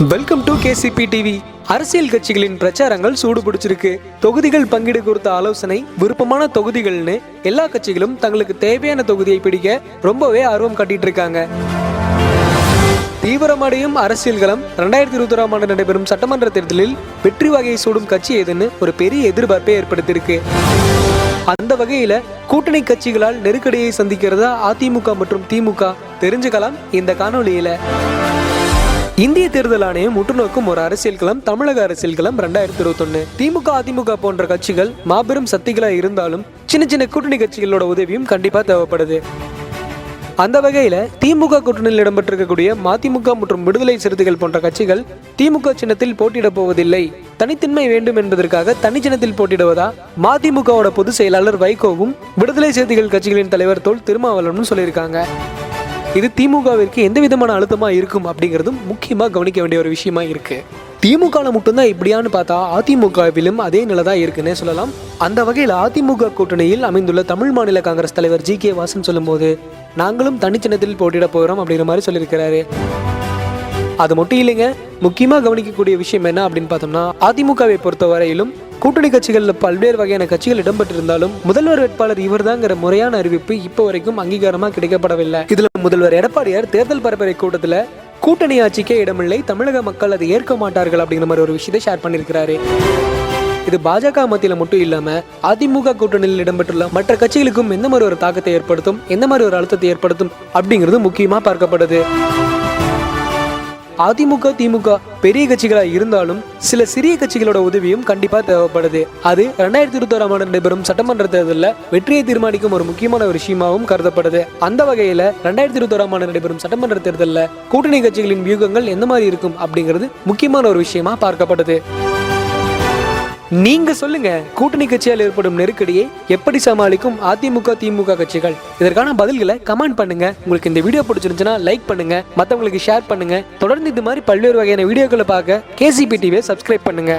Welcome to KCP TV அரசியல் கட்சிகளின் பிரச்சாரங்கள் சூடு பிடிச்சிருக்கு. தொகுதிகள் பங்கீடு குறித்த ஆலோசனை விருப்பமான தொகுதிகள்னு எல்லா கட்சிகளும் தங்களுக்கு தேவையான தொகுதியை பிடிக்க ரொம்பவே ஆர்வம் காட்டிட்டு இருக்காங்க. தீவிரமடையும் அரசியல் களம் ரெண்டாயிரத்தி இருபத்தி ஆண்டு நடைபெறும் சட்டமன்ற தேர்தலில் வெற்றி வகையை சூடும் கட்சி எதுன்னு ஒரு பெரிய எதிர்பார்ப்பை ஏற்படுத்தியிருக்கு. அந்த வகையில கூட்டணி கட்சிகளால் நெருக்கடியை சந்திக்கிறதா அதிமுக மற்றும் திமுக தெரிஞ்சுக்கலாம் இந்த காணொலியில இந்திய தேர்தல் ஆணையம் உற்றுநோக்கும் ஒரு அரசியல் களம் தமிழக அரசியல் களம் ரெண்டாயிரத்தி இருபத்தொன்னு. திமுக அதிமுக போன்ற கட்சிகள் மாபெரும் சக்திகளா இருந்தாலும் சின்ன சின்ன கூட்டணி கட்சிகளோட உதவியும் கண்டிப்பா தேவைப்படுது. அந்த வகையில திமுக கூட்டணியில் இடம்பெற்றிருக்கக்கூடிய மதிமுக மற்றும் விடுதலை சிறுத்தைகள் போன்ற கட்சிகள் திமுக சின்னத்தில் போட்டியிடப் போவதில்லை. தனித்தன்மை வேண்டும் என்பதற்காக தனி சின்னத்தில் போட்டியிடுவதா? மதிமுகவோட பொதுச் செயலாளர் வைகோவும் விடுதலை சிறுத்தைகள் கட்சிகளின் தலைவர் தோல் திருமாவளவனும் சொல்லியிருக்காங்க. இது திமுகவிற்கு எந்த விதமான அழுத்தமாக இருக்கும் அப்படிங்கிறதும் முக்கியமாக கவனிக்க வேண்டிய ஒரு விஷயமா இருக்குது திமுகவில் மட்டும்தான் இப்படியான்னு பார்த்தா அதிமுகவிலும் அதே நிலை தான் இருக்குன்னே சொல்லலாம். அந்த வகையில் அதிமுக கூட்டணியில் அமைந்துள்ள தமிழ் மாநில காங்கிரஸ் தலைவர் ஜி கே வாசன் சொல்லும்போது நாங்களும் தனிச்சின்னத்தில் போட்டியிட போகிறோம் அப்படிங்கிற மாதிரி சொல்லியிருக்கிறாரு. அது மட்டும் இல்லைங்க முக்கியமாக கவனிக்கக்கூடிய விஷயம் என்ன அப்படின்னு பார்த்தோம்னா அதிமுகவை பொறுத்த வரையிலும் கூட்டணி கட்சிகளில் பல்வேறு வகையான கட்சிகள் இடம்பெற்றிருந்தாலும் முதல்வர் வேட்பாளர் இவர்தாங்கிற முறையான அறிவிப்பு இப்போ வரைக்கும் அங்கீகாரமாக கிடைக்கப்படவில்லை. இதுல முதல்வர் எடப்பாடியார் தேர்தல் பரப்புரை கூட்டத்தில் கூட்டணி ஆட்சிக்கே இடமில்லை தமிழக மக்கள் அதை ஏற்க மாட்டார்கள் அப்படிங்கிற மாதிரி ஒரு விஷயத்தை ஷேர் பண்ணியிருக்கிறாரு. இது பாஜக மத்தியில் மட்டும் இல்லாம அதிமுக கூட்டணியில் இடம்பெற்றுள்ள மற்ற கட்சிகளுக்கும் எந்த மாதிரி ஒரு தாக்கத்தை ஏற்படுத்தும் எந்த மாதிரி ஒரு அழுத்தத்தை ஏற்படுத்தும் அப்படிங்கிறது முக்கியமா பார்க்கப்படுது. அதிமுக திமுக பெரிய கட்சிகளா இருந்தாலும் சில சிறிய கட்சிகளோட உதவியும் கண்டிப்பா தேவைப்படுது. அது ரெண்டாயிரத்தி இருபத்தி ஆண்டு நடைபெறும் சட்டமன்ற தேர்தலில் வெற்றியை தீர்மானிக்கும் ஒரு முக்கியமான ஒரு விஷயமாகவும் கருதப்படுது. அந்த வகையில ரெண்டாயிரத்தி இருபத்தி ஆண்டு நடைபெறும் சட்டமன்ற தேர்தலில் கூட்டணி கட்சிகளின் வியூகங்கள் எந்த மாதிரி இருக்கும் அப்படிங்கிறது முக்கியமான ஒரு விஷயமா பார்க்கப்படுது. நீங்க சொல்லுங்க. கூட்டணி கட்சியால் ஏற்படும் நெருக்கடியை எப்படி சமாளிக்கும் அதிமுக திமுக கட்சிகள்? இதற்கான பதில்களை கமெண்ட் பண்ணுங்க. உங்களுக்கு இந்த வீடியோ பிடிச்சிருந்துச்சுன்னா லைக் பண்ணுங்க. மற்றவங்களுக்கு ஷேர் பண்ணுங்க. தொடர்ந்து இது மாதிரி பல்வேறு வகையான வீடியோக்களை பார்க்க கேசிபி டிவியை சப்ஸ்கிரைப் பண்ணுங்க.